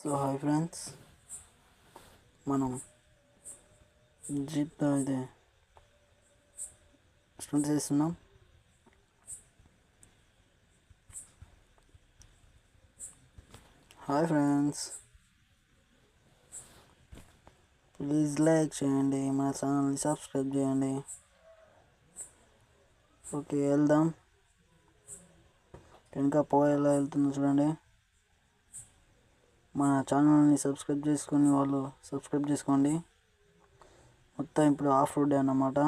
So hi friends మనం జీప్తో అయితే student చేస్తున్నాం. హాయ్ ఫ్రెండ్స్ ప్లీజ్ లైక్ చేయండి మన ఛానల్ని సబ్స్క్రైబ్ చేయండి. ఓకే వెళ్దాం. వెనుక పోయేలా వెళ్తుందో చూడండి. మన ఛానల్ని సబ్స్క్రైబ్ చేసుకుని వాళ్ళు సబ్స్క్రైబ్ చేసుకోండి. మొత్తం ఇప్పుడు ఆఫ్ రోడ్ అన్నమాట.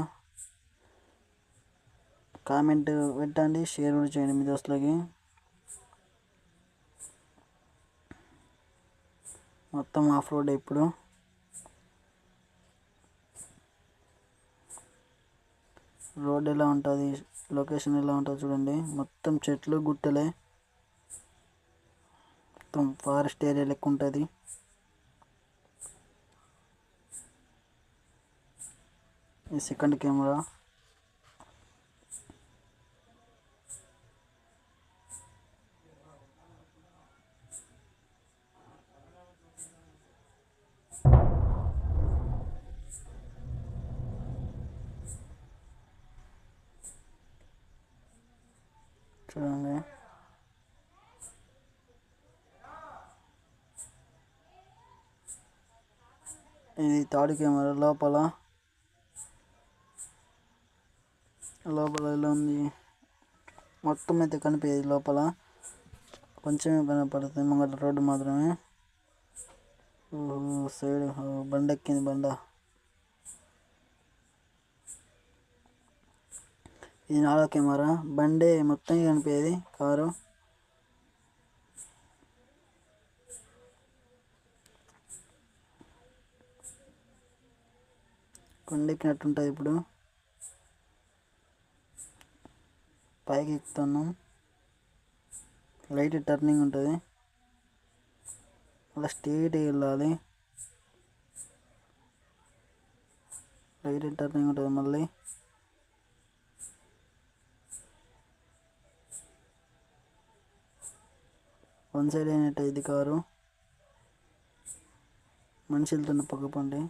కామెంట్ పెట్టండి షేర్ కూడా చేయండి మీ దోస్తులకి. మొత్తం ఆఫ్ రోడ్ ఇప్పుడు. రోడ్ ఎలా ఉంటుంది? లొకేషన్ ఎలా ఉంటుంది చూడండి. మొత్తం చెట్లు గుట్టలే. మొత్తం ఫారెస్ట్ ఏరియా లెక్క ఉంటుంది. ఈ సెకండ్ కెమెరా. చూడండి. ఇది థర్డ్ కెమెరా లోపల. లోపల ఎలా ఉంది. మొత్తం అయితే కనిపించేది లోపల. కొంచెమే కనపడుతుంది. ముంగట రోడ్డు మాత్రమే. సైడ్ బండ ఎక్కింది బండ. ఇది నాలుగో కెమెరా. బండే మొత్తం కనిపించేది. కారు. కొండెక్కినట్టు ఉంటుంది ఇప్పుడు. పైకి ఎక్కుతున్నాం. లైట్ టర్నింగ్ ఉంటుంది అలా స్ట్రీట్గా వెళ్ళాలి. లైట్ టర్నింగ్ ఉంటుంది మళ్ళీ. వన్ సైడ్ అయినట్టు ఇది కారు. మనిషి వెళ్తున్న పక్క పండి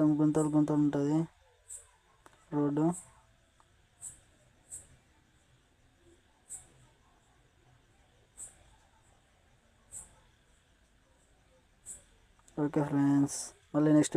మొత్తం గుంతలు గుంతలు ఉంటుంది. రోడ్డు. ఓకే ఫ్రెండ్స్ మళ్ళీ నెక్స్ట్